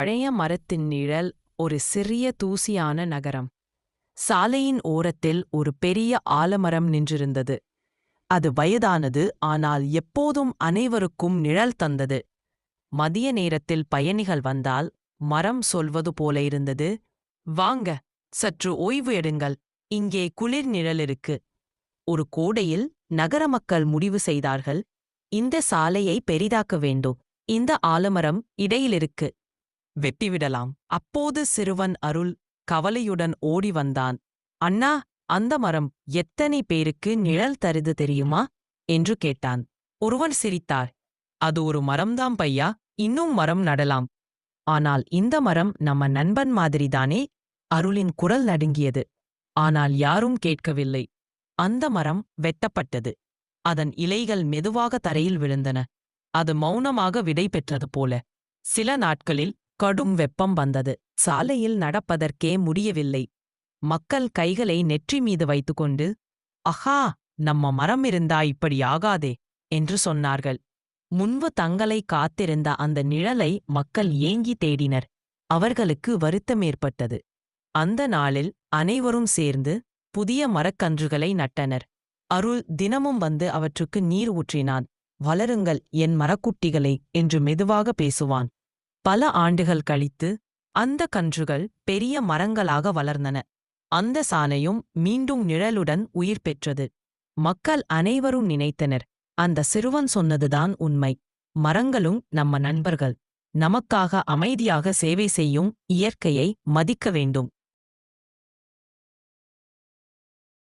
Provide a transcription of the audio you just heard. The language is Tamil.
பழைய மரத்தின் நிழல் ஒரு சிறிய தூசியான நகரம். சாலையின் ஓரத்தில் ஒரு பெரிய ஆலமரம் நின்றிருந்தது. அது வயதானது ஆனால் எப்போதும் அனைவருக்கும் நிழல் தந்தது. மதிய நேரத்தில் பயணிகள் வந்தால் மரம் சொல்வது போல இருந்தது வாங்க சற்று ஓய்வு எடுங்கள் இங்கே குளிர் நிழல் இருக்கு ஒரு கோடையில் நகர மக்கள் முடிவு செய்தார்கள் இந்த சாலையை பெரிதாக்க வேண்டும் இந்த ஆலமரம் இடையிலிருக்கு வெட்டிவிடலாம். அப்போது சிறுவன் அருள் கவலையுடன் ஓடி வந்தான். அண்ணா அந்த மரம் எத்தனை பேருக்கு நிழல் தருது தெரியுமா? என்று கேட்டான். ஒருவன் சிரித்தார். அது ஒரு மரம்தான் பையா இன்னும் மரம் நடலாம். ஆனால் இந்த மரம் நம்ம நண்பன் மாதிரிதானே? அருளின் குரல் நடுங்கியது. ஆனால் யாரும் கேட்கவில்லை. அந்த மரம் வெட்டப்பட்டது. அதன் இலைகள் மெதுவாக தரையில் விழுந்தன. அது மௌனமாக விடை பெற்றது போல. சில நாட்களில் கடும் வெப்பம் வந்தது. சாலையில் நடப்பதற்கே முடியவில்லை. மக்கள் கைகளை நெற்றி மீது வைத்துக்கொண்டு அஹா நம்ம மரம் இருந்தா இப்படி ஆகாதே என்று சொன்னார்கள். முன்பு தங்களை காத்திருந்த அந்த நிழலை மக்கள் ஏங்கி தேடினர். அவர்களுக்கு வருத்தம் ஏற்பட்டது. அந்த நாளில் அனைவரும் சேர்ந்து புதிய மரக்கன்றுகளை நட்டனர். அருள் தினமும் வந்து அவற்றுக்கு நீர் ஊற்றினான். வளருங்கள் என் மரக்குட்டிகளை என்று மெதுவாக பேசுவான். பல ஆண்டுகள் கழித்து அந்த கன்றுகள் பெரிய மரங்களாக வளர்ந்தன. அந்த சானையும் மீண்டும் நிழலுடன் உயிர் பெற்றது. மக்கள் அனைவரும் நினைத்தனர் அந்த சிறுவன் சொன்னதுதான் உண்மை. மரங்களும் நம்ம நண்பர்கள் நமக்காக அமைதியாக சேவை செய்யும் இயற்கையை மதிக்க வேண்டும்.